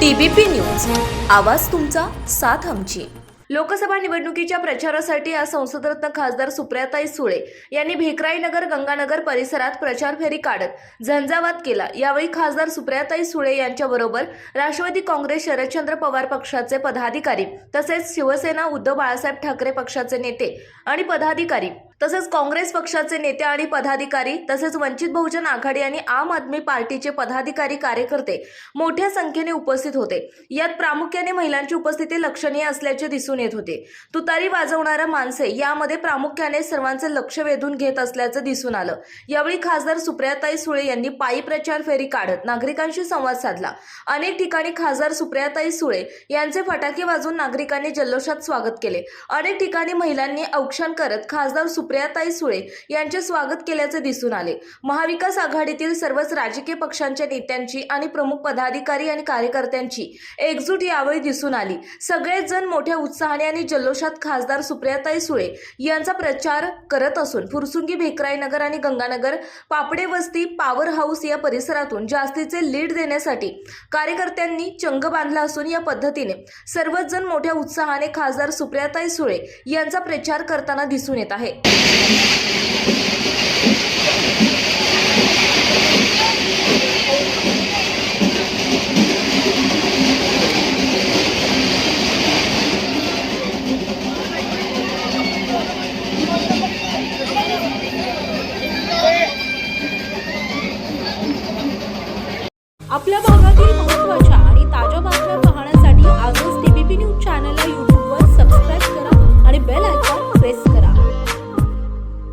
TBP news. आवाज तुमचा साथ आमची. लोकसभा निवडणुकीच्या प्रचारासाठी आज संसदरत्न खासदार सुप्रियाताई सुळे यांनी भेकराई नगर गंगानगर परिसरात प्रचार फेरी काढत झंझावात केला. यावेळी खासदार सुप्रियाताई सुळे यांच्याबरोबर राष्ट्रवादी काँग्रेस शरदचंद्र पवार पक्षाचे पदाधिकारी तसेच शिवसेना उद्धव बाळासाहेब ठाकरे पक्षाचे नेते आणि पदाधिकारी तसेच काँग्रेस पक्षाचे नेते आणि पदाधिकारी तसेच वंचित बहुजन आघाडी आणि आम आदमी पार्टीचे पदाधिकारी कार्यकर्ते मोठ्या संख्येने उपस्थित होते. यात प्रामुख्याने महिलांची उपस्थिती लक्षणीय असल्याचे दिसून येत होते. तुतारी वाजवणाऱ्या माणसे यामध्ये प्रामुख्याने सर्वांचे लक्ष वेधून घेत असल्याचं दिसून आलं. यावेळी खासदार सुप्रियाताई सुळे यांनी पायी प्रचार फेरी काढत नागरिकांशी संवाद साधला. अनेक ठिकाणी खासदार सुप्रियाताई सुळे यांचे फटाके वाजवून नागरिकांनी जल्लोषात स्वागत केले. अनेक ठिकाणी महिलांनी औक्षण करत खासदार सुप्रियाताई सुळे यांचे स्वागत केल्याचे दिसून आले. महाविकास आघाडीतील सर्वच राजकीय पक्षांच्या नेत्यांची आणि प्रमुख पदाधिकारी आणि कार्यकर्त्यांची एकजूट यावेळी दिसून आली. सगळेच जण मोठ्या उत्साहाने आणि जल्लोषात खासदार सुप्रियाताई सुळे यांचा प्रचार करत असून फुरसुंगी भेकराई नगर आणि गंगानगर पापडे वस्ती पॉवर हाऊस या परिसरातून जास्तीचे लीड देण्यासाठी कार्यकर्त्यांनी चंग बांधला असून या पद्धतीने सर्वच जण मोठ्या उत्साहाने खासदार सुप्रियाताई सुळे यांचा प्रचार करताना दिसून येत आहे. आपल्या भागातील